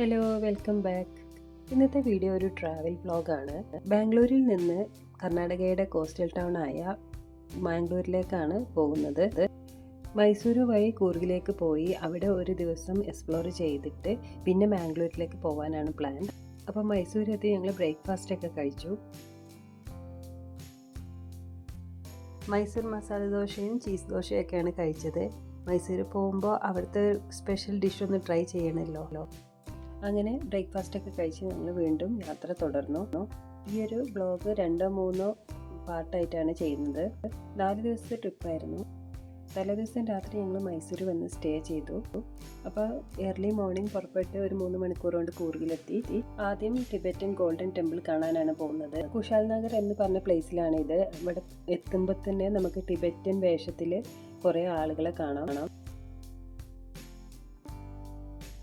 Hello welcome back ഇന്നത്തെ video ഒരു travel ബ്ലോഗാണ് ബാംഗ്ലൂരിൽ നിന്ന് കർണാടകയുടെ കോസ്റ്റൽ ടൗൺ ആയ മാംഗ്ലൂരിലേക്കാണ് പോകുന്നത്. മൈസൂരു വഴി കൂർഗിലേക്ക് പോയി അവിടെ ഒരു ദിവസം എക്സ്പ്ലോർ ചെയ്തിട്ട് പിന്നെ മാംഗ്ലൂരിലേക്ക് പോകാനാണ് പ്ലാൻ അപ്പോൾ മൈസൂരെത്തി ഞങ്ങൾ ബ്രേക്ക്ഫാസ്റ്റ് ഒക്കെ കഴിച്ചു. മൈസൂർ മസാല ദോശയും ചീസ് ദോശയൊക്കെയാണ് കഴിച്ചത്. മൈസൂർ പോകുമ്പോൾ അവിടുത്തെ സ്പെഷ്യൽ ഡിഷ് ഒന്ന് ട്രൈ ചെയ്യണമല്ലോ അങ്ങനെ ബ്രേക്ക്ഫാസ്റ്റ് ഒക്കെ കഴിച്ച് ഞങ്ങൾ വീണ്ടും യാത്ര തുടർന്നു. ഈ ഒരു ബ്ലോഗ് രണ്ടോ മൂന്നോ പാർട്ടായിട്ടാണ് ചെയ്യുന്നത്. നാല് ദിവസത്തെ ട്രിപ്പായിരുന്നു തലേ ദിവസം രാത്രി ഞങ്ങൾ മൈസൂർ വന്ന് സ്റ്റേ ചെയ്തു. അപ്പോൾ ഏർലി മോർണിംഗ് പുറപ്പെട്ട് ഒരു മൂന്ന് മണിക്കൂർ കൊണ്ട് കൂർഗിലെത്തി. ആദ്യം ടിബറ്റൻ ഗോൾഡൻ ടെമ്പിൾ കാണാനാണ് പോകുന്നത്. കുശാൽ നഗർ എന്ന് പറഞ്ഞ പ്ലേസിലാണ് ഇത് ഇവിടെ എത്തുമ്പോൾ തന്നെ നമുക്ക് ടിബറ്റൻ വേഷത്തിൽ കുറേ ആളുകളെ കാണാം.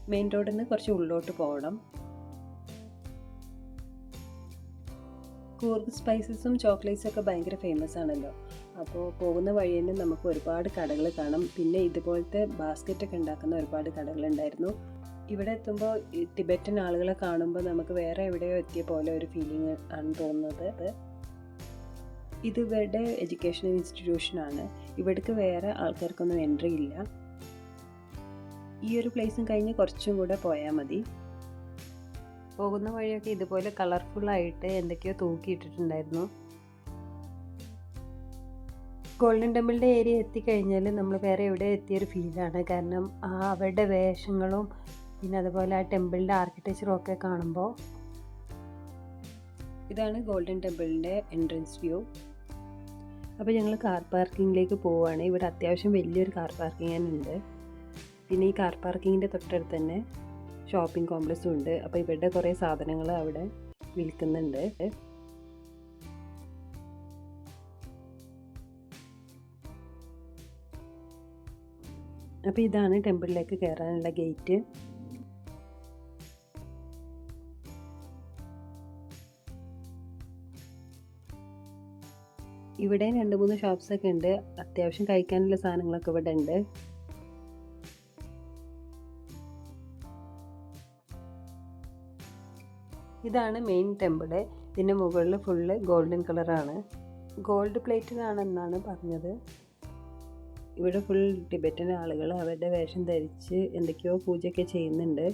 മെയിൻ റോഡിൽ നിന്ന് കുറച്ച് ഉള്ളോട്ട് പോകണം. കൂർഗ് സ്പൈസസും ചോക്ലേറ്റ്സും ഒക്കെ ഭയങ്കര ഫേമസ് ആണല്ലോ. അപ്പോൾ പോകുന്ന വഴി തന്നെ നമുക്ക് ഒരുപാട് കടകൾ കാണാം. പിന്നെ ഇതുപോലത്തെ ബാസ്ക്കറ്റൊക്കെ ഉണ്ടാക്കുന്ന ഒരുപാട് കടകളുണ്ടായിരുന്നു ഇവിടെ എത്തുമ്പോൾ ടിബറ്റൻ ആളുകളെ കാണുമ്പോൾ നമുക്ക് വേറെ എവിടെയോ എത്തിയ പോലെ ഒരു ഫീലിംഗ് ആണ് തോന്നുന്നത്. ഇത് ഇവരുടെ എഡ്യൂക്കേഷണൽ ഇൻസ്റ്റിറ്റ്യൂഷനാണ് ഇവിടേക്ക് വേറെ ആൾക്കാർക്കൊന്നും എൻട്രി ഇല്ല. ഈ ഒരു പ്ലേസും കഴിഞ്ഞ് കുറച്ചും കൂടെ പോയാൽ മതി. പോകുന്ന വഴിയൊക്കെ ഇതുപോലെ കളർഫുള്ളായിട്ട് എന്തൊക്കെയോ തൂക്കിയിട്ടിട്ടുണ്ടായിരുന്നു ഗോൾഡൻ ടെമ്പിളിന്റെ ഏരിയ എത്തിക്കഴിഞ്ഞാൽ നമ്മൾ വേറെ എവിടെ എത്തിയൊരു ഫീലാണ് കാരണം ആ അവരുടെ വേഷങ്ങളും പിന്നെ അതുപോലെ ആ ടെമ്പിളിന്റെ ആർക്കിടെക്ചറും ഒക്കെ കാണുമ്പോൾ ഇതാണ് ഗോൾഡൻ ടെമ്പിളിന്റെ എൻട്രൻസ് വ്യൂ അപ്പോൾ ഞങ്ങൾ കാർ പാർക്കിങ്ങിലേക്ക് പോവുകയാണ് ഇവിടെ അത്യാവശ്യം വലിയൊരു കാർ പാർക്കിംഗ് ഉണ്ട്. പിന്നെ ഈ കാർ പാർക്കിങ്ങിന്റെ തൊട്ടടുത്ത് തന്നെ ഷോപ്പിംഗ് കോംപ്ലക്സും ഉണ്ട്. അപ്പോൾ ഇവരുടെ കുറേ സാധനങ്ങൾ അവിടെ വിൽക്കുന്നുണ്ട്. അപ്പോൾ ഇതാണ് ടെമ്പിളിലേക്ക് കയറാനുള്ള ഗേറ്റ്. ഇവിടെ രണ്ട് മൂന്ന് ഷോപ്സൊക്കെ ഉണ്ട്. അത്യാവശ്യം കഴിക്കാനുള്ള സാധനങ്ങളൊക്കെ ഇവിടെ ഉണ്ട്. ഇതാണ് മെയിൻ ടെമ്പിൾ ഇതിന്റെ മുകളിൽ ഫുള്ള് ഗോൾഡൻ കളറാണ് ഗോൾഡ് പ്ലേറ്റിലാണെന്നാണ് പറഞ്ഞത്. ഇവിടെ ഫുൾ ടിബറ്റൻ ആളുകൾ അവരുടെ വേഷം ധരിച്ച് എന്തൊക്കെയോ പൂജയൊക്കെ ചെയ്യുന്നുണ്ട്.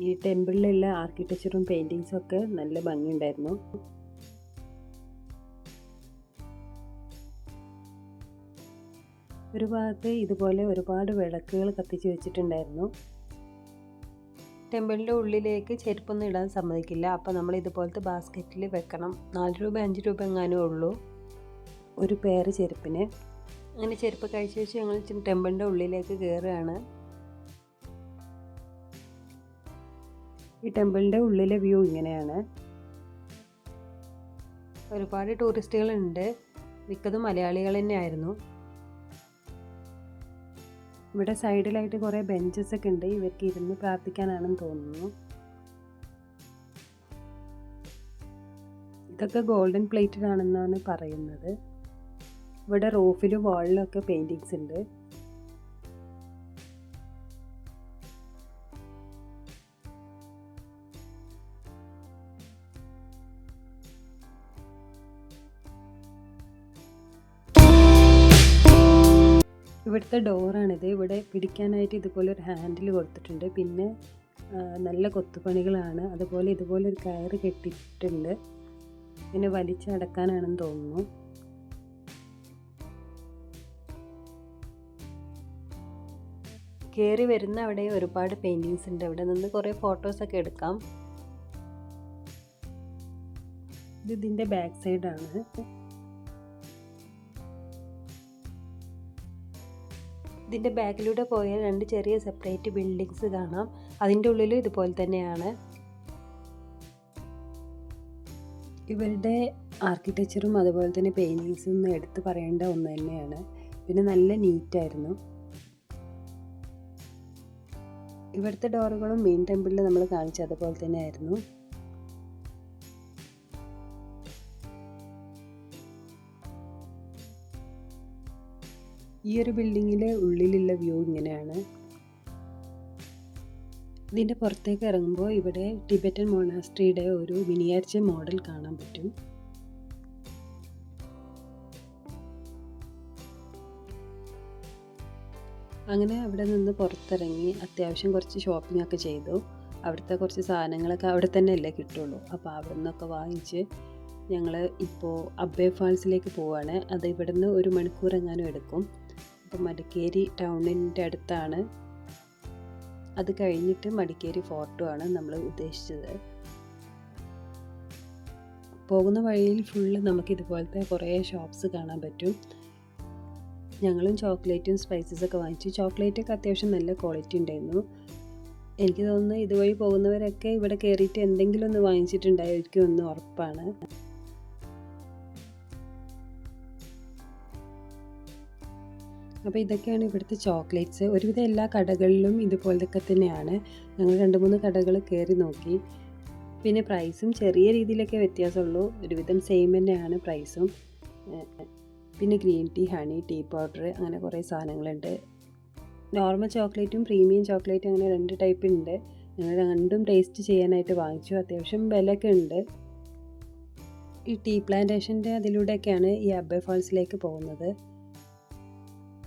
ഈ ടെമ്പിളിലുള്ള ആർക്കിടെക്ചറും പെയിന്റിങ്സും ഒക്കെ നല്ല ഭംഗിയുണ്ടായിരുന്നു. ഒരു ഭാഗത്ത് ഇതുപോലെ ഒരുപാട് വിളക്കുകൾ കത്തിച്ച് വെച്ചിട്ടുണ്ടായിരുന്നു. ടെമ്പിളിന്റെ ഉള്ളിലേക്ക് ചെരുപ്പൊന്നും ഇടാൻ സമ്മതിക്കില്ല. അപ്പോൾ നമ്മൾ ഇതുപോലത്തെ ബാസ്ക്കറ്റിൽ വെക്കണം. നാല് രൂപ അഞ്ച് രൂപ എങ്ങാനും ഉള്ളൂ. ഒരു പേര് ചെരുപ്പിന്. അങ്ങനെ ചെരുപ്പ് കഴിച്ച് വെച്ച് ഞങ്ങൾ ടെമ്പിളിന്റെ ഉള്ളിലേക്ക് കയറുകയാണ്. ഈ ടെമ്പിളിന്റെ ഉള്ളിലെ വ്യൂ ഇങ്ങനെയാണ്. ഒരുപാട് ടൂറിസ്റ്റുകളുണ്ട്. മിക്കതും മലയാളികൾ തന്നെയായിരുന്നു. ഇവിടെ സൈഡിലായിട്ട് കുറേ ബെഞ്ചസ് ഒക്കെ ഉണ്ട്. ഇവർക്ക് ഇരുന്ന് പ്രാർത്ഥിക്കാനാണെന്ന് തോന്നുന്നു. ഇതൊക്കെ ഗോൾഡൻ പ്ലേറ്റഡ് ആണെന്നാണ് പറയുന്നത്. ഇവിടെ റൂഫിലും വാളിലും ഒക്കെ പെയിന്റിങ്സ് ഉണ്ട്. ഇവിടുത്തെ ഡോറാണിത് ഇവിടെ പിടിക്കാനായിട്ട് ഇതുപോലെ ഒരു ഹാൻഡിൽ കൊടുത്തിട്ടുണ്ട്. പിന്നെ നല്ല കൊത്തുപണികളാണ്. അതുപോലെ ഇതുപോലെ ഒരു കയറ് കെട്ടിയിട്ടുണ്ട്. പിന്നെ വലിച്ചടക്കാനാണെന്ന് തോന്നുന്നു. കയറി വരുന്ന അവിടെ ഒരുപാട് പെയിന്റിങ്സ് ഉണ്ട്. അവിടെ നിന്ന് കുറേ ഫോട്ടോസൊക്കെ എടുക്കാം. ഇത് ഇതിന്റെ ബാക്ക് സൈഡാണ് ഇതിന്റെ ബാക്കിലൂടെ പോയ രണ്ട് ചെറിയ സെപ്പറേറ്റ് ബിൽഡിങ്സ് കാണാം. അതിന്റെ ഉള്ളിലും ഇതുപോലെ തന്നെയാണ്. ഇവരുടെ ആർക്കിടെക്ചറും അതുപോലെ തന്നെ പെയിന്റിങ്സും ഒന്നും എടുത്ത് പറയേണ്ട ഒന്ന് തന്നെയാണ്. പിന്നെ നല്ല നീറ്റായിരുന്നു. ഇവിടുത്തെ ഡോറുകളും മെയിൻ ടെമ്പിളിൽ നമ്മൾ കാണിച്ചതുപോലെ തന്നെ ആയിരുന്നു ഈ ഒരു ബിൽഡിങ്ങിലെ ഉള്ളിലുള്ള വ്യൂ ഇങ്ങനെയാണ്. ഇതിന്റെ പുറത്തേക്ക് ഇറങ്ങുമ്പോൾ ഇവിടെ ടിബറ്റൻ മൊണാസ്ട്രിയുടെ ഒരു മിനിയേച്ചർ മോഡൽ കാണാൻ പറ്റും. അങ്ങനെ അവിടെ നിന്ന് പുറത്തിറങ്ങി അത്യാവശ്യം കുറച്ച് ഷോപ്പിംഗ് ഒക്കെ ചെയ്തു. അവിടുത്തെ കുറച്ച് സാധനങ്ങളൊക്കെ അവിടെ തന്നെ അല്ലേ കിട്ടുള്ളൂ. അപ്പോൾ അവിടെ നിന്നൊക്കെ വാങ്ങിച്ച് ഞങ്ങൾ ഇപ്പോൾ അബ്ബേ ഫാൾസിലേക്ക് പോവുകയാണ് അത് ഇവിടുന്ന് ഒരു മണിക്കൂർ എങ്ങാനും എടുക്കും. അപ്പോൾ മടിക്കേരി ടൗണിന്റെ അടുത്താണ്. അത് കഴിഞ്ഞിട്ട് മടിക്കേരി ഫോർട്ടും ആണ് നമ്മൾ ഉദ്ദേശിച്ചത്. പോകുന്ന വഴിയിൽ ഫുള്ള് നമുക്ക് ഇതുപോലത്തെ കുറേ ഷോപ്സ് കാണാൻ പറ്റും. ഞങ്ങളും ചോക്ലേറ്റും സ്പൈസസ് ഒക്കെ വാങ്ങിച്ചു. ചോക്ലേറ്റൊക്കെ അത്യാവശ്യം നല്ല ക്വാളിറ്റി ഉണ്ടായിരുന്നു. എനിക്ക് തോന്നുന്നു ഇതുവഴി പോകുന്നവരൊക്കെ ഇവിടെ കയറിയിട്ട് എന്തെങ്കിലും ഒന്ന് വാങ്ങിച്ചിട്ടുണ്ടായിരിക്കും ഉറപ്പാണ്. അപ്പോൾ ഇതൊക്കെയാണ് ഇവിടുത്തെ ചോക്ലേറ്റ്സ്. ഒരുവിധം എല്ലാ കടകളിലും ഇതുപോലൊക്കെ തന്നെയാണ്. ഞങ്ങൾ രണ്ട് മൂന്ന് കടകൾ കയറി നോക്കി. പിന്നെ പ്രൈസും ചെറിയ രീതിയിലൊക്കെ വ്യത്യാസമുള്ളൂ. ഒരുവിധം സെയിം തന്നെയാണ് പ്രൈസും. പിന്നെ green tea honey tea powder അങ്ങനെ കുറേ സാധനങ്ങളുണ്ട്. നോർമൽ ചോക്ലേറ്റും പ്രീമിയം ചോക്ലേറ്റും അങ്ങനെ രണ്ട് ടൈപ്പ് ഉണ്ട്. ഞങ്ങൾ രണ്ടും ടേസ്റ്റ് ചെയ്യാനായിട്ട് വാങ്ങിച്ചു. അത്യാവശ്യം വിലയൊക്കെ ഉണ്ട്. ഈ ടീ പ്ലാന്റേഷന്റെ അതിലൂടെയൊക്കെയാണ് ഈ അബ്ബെ ഫാൾസിലേക്ക് പോകുന്നത്.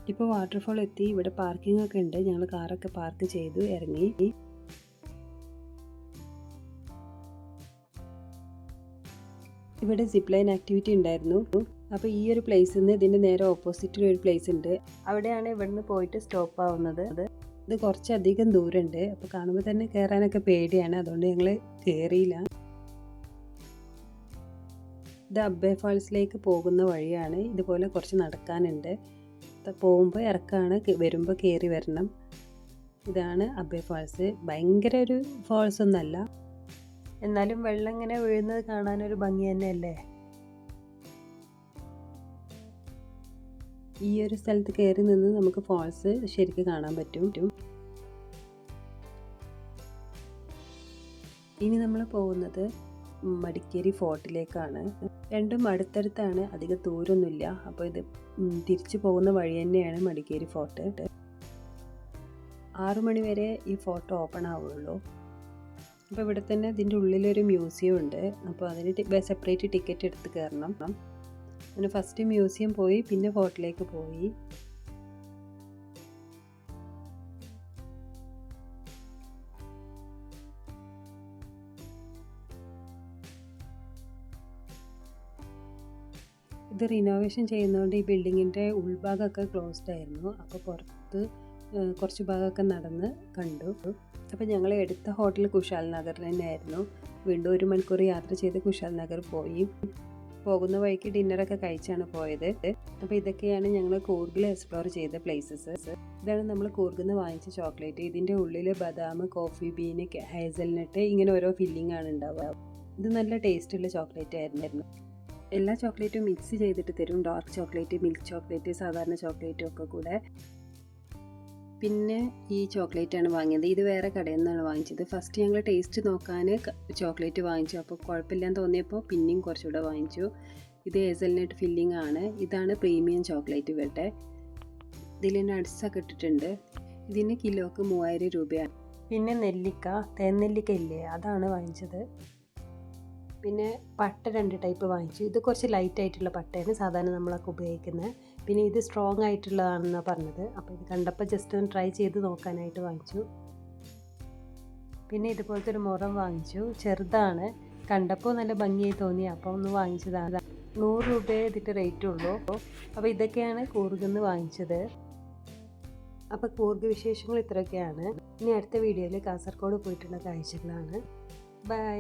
ഇപ്പോൾ വാട്ടർഫോൾ എത്തി. ഇവിടെ പാർക്കിംഗ് ഒക്കെ ഉണ്ട്. ഞങ്ങൾ കാറൊക്കെ പാർക്ക് ചെയ്തു ഇറങ്ങി. ഇവിടെ സിപ്പ് ലൈൻ ആക്ടിവിറ്റി ഉണ്ടായിരുന്നു. അപ്പോൾ ഈ ഒരു പ്ലേസിൽ നിന്ന് ഇതിന്റെ നേരെ ഓപ്പോസിറ്റിൽ ഒരു പ്ലേസ് ഉണ്ട്. അവിടെയാണ് ഇവിടുന്ന് പോയിട്ട് സ്റ്റോപ്പ് ആവുന്നത്. ഇത് കുറച്ചധികം ദൂരമുണ്ട്. അപ്പോൾ കാണുമ്പോൾ തന്നെ കയറാനൊക്കെ പേടിയാണ്. അതുകൊണ്ട് ഞങ്ങൾ കയറിയില്ല ഇത് അബ്ബേ ഫാൾസിലേക്ക് പോകുന്ന വഴിയാണ്. ഇതുപോലെ കുറച്ച് നടക്കാനുണ്ട്. പോകുമ്പോൾ ഇറക്കാണ് വരുമ്പോൾ കയറി വരണം. ഇതാണ് അബേ ഫാൾസ്. ഭയങ്കര ഒരു ഫാൾസ് ഒന്നല്ല എന്നാലും വെള്ളം ഇങ്ങനെ വീഴുന്നത് കാണാനൊരു ഭംഗി തന്നെയല്ലേ? ഈ ഒരു സ്ഥലത്ത് കയറി നിന്ന് നമുക്ക് ഫാൾസ് ശരിക്കും കാണാൻ പറ്റും. ഇനി നമ്മൾ പോകുന്നത് മടിക്കേരി ഫോർട്ടിലേക്കാണ്. രണ്ടും അടുത്തടുത്താണ്. അധികം ദൂരമൊന്നുമില്ല. അപ്പോൾ ഇത് തിരിച്ചു പോകുന്ന വഴി തന്നെയാണ് മടിക്കേരി ഫോർട്ട് ആറു മണി വരെ ഈ ഫോർട്ട് ഓപ്പൺ ആവുള്ളൂ അപ്പോൾ ഇവിടെ തന്നെ ഇതിന്റെ ഉള്ളിലൊരു മ്യൂസിയം ഉണ്ട്. അപ്പോൾ അതിന് സെപ്പറേറ്റ് ടിക്കറ്റ് എടുത്ത് കയറണം. അങ്ങനെ ഫസ്റ്റ് മ്യൂസിയം പോയി പിന്നെ ഫോർട്ടിലേക്ക് പോയി. ഇത് റിനോവേഷൻ ചെയ്യുന്നതുകൊണ്ട് ഈ ബിൽഡിങ്ങിന്റെ ഉൾഭാഗമൊക്കെ ക്ലോസ്ഡ് ആയിരുന്നു. അപ്പോൾ പുറത്ത് കുറച്ച് ഭാഗമൊക്കെ നടന്ന് കണ്ടു. അപ്പോൾ ഞങ്ങൾ എടുത്ത ഹോട്ടൽ കുശാൽ നഗറിൽ തന്നെയായിരുന്നു. വീണ്ടും ഒരു മണിക്കൂർ യാത്ര ചെയ്ത് കുശാൽ നഗർ പോയി. പോകുന്ന വഴിക്ക് ഡിന്നറൊക്കെ കഴിച്ചാണ് പോയത്. അപ്പോൾ ഇതൊക്കെയാണ് ഞങ്ങൾ കൂർഗിൽ എക്സ്പ്ലോർ ചെയ്ത പ്ലേസസ് ഇതാണ് നമ്മൾ കൂർഗിൽ നിന്ന് വാങ്ങിച്ച ചോക്ലേറ്റ് ഇതിന്റെ ഉള്ളിൽ ബദാം കോഫി ബീന് ഹേസൽനട്ട് ഇങ്ങനെ ഓരോ ഫില്ലിംഗ് ആണ് ഉണ്ടാവുക. ഇത് നല്ല ടേസ്റ്റുള്ള ചോക്ലേറ്റ് ആയിരുന്നു. എല്ലാ ചോക്ലേറ്റും മിക്സ് ചെയ്തിട്ട് തരും. ഡാർക്ക് ചോക്ലേറ്റ് മിൽക്ക് ചോക്ലേറ്റ് സാധാരണ ചോക്ലേറ്റും ഒക്കെ കൂടെ. പിന്നെ ഈ ചോക്ലേറ്റാണ് വാങ്ങിയത്. ഇത് വേറെ കടയിൽ നിന്നാണ് വാങ്ങിച്ചത്. ഫസ്റ്റ് ഞങ്ങൾ ടേസ്റ്റ് നോക്കാൻ ചോക്ലേറ്റ് വാങ്ങിച്ചു. അപ്പോൾ കുഴപ്പമില്ലാന്ന് തോന്നിയപ്പോൾ പിന്നെയും കുറച്ചുകൂടെ വാങ്ങിച്ചു. ഇത് ഏസൽനട്ട് ഫില്ലിംഗ് ആണ്. ഇതാണ് പ്രീമിയം ചോക്ലേറ്റ് ഇവരുടെ. ഇതിൽ നട്ട്സൊക്കെ ഇട്ടിട്ടുണ്ട്. ഇതിന് കിലോക്ക് മൂവായിരം രൂപയാണ്. പിന്നെ നെല്ലിക്ക തേൻ നെല്ലിക്ക ഇല്ലേ? അതാണ് വാങ്ങിച്ചത്. പിന്നെ പട്ട രണ്ട് ടൈപ്പ് വാങ്ങിച്ചു. ഇത് കുറച്ച് ലൈറ്റ് ആയിട്ടുള്ള പട്ടയാണ് സാധാരണ നമ്മളൊക്കെ ഉപയോഗിക്കുന്നത്. പിന്നെ ഇത് സ്ട്രോങ് ആയിട്ടുള്ളതാണെന്നാണ് പറഞ്ഞത്. അപ്പോൾ ഇത് കണ്ടപ്പോൾ ജസ്റ്റ് ഒന്ന് ട്രൈ ചെയ്ത് നോക്കാനായിട്ട് വാങ്ങിച്ചു. പിന്നെ ഇതുപോലത്തെ ഒരു മുറം വാങ്ങിച്ചു. ചെറുതാണ്. കണ്ടപ്പോൾ നല്ല ഭംഗിയായി തോന്നി. അപ്പോൾ ഒന്ന് വാങ്ങിച്ചതാണ്. നൂറ് രൂപയെ ഇതിന്റെ റേറ്റ് ഉള്ളൂ. അപ്പോൾ അപ്പോൾ ഇതൊക്കെയാണ് കൂർഗെന്ന് വാങ്ങിച്ചത്. അപ്പോൾ കൂർഗ് വിശേഷങ്ങൾ ഇത്രയൊക്കെയാണ്. ഇനി അടുത്ത വീഡിയോയിൽ കാസർഗോഡ് പോയിട്ടുള്ള കാഴ്ചകളാണ്. ബൈ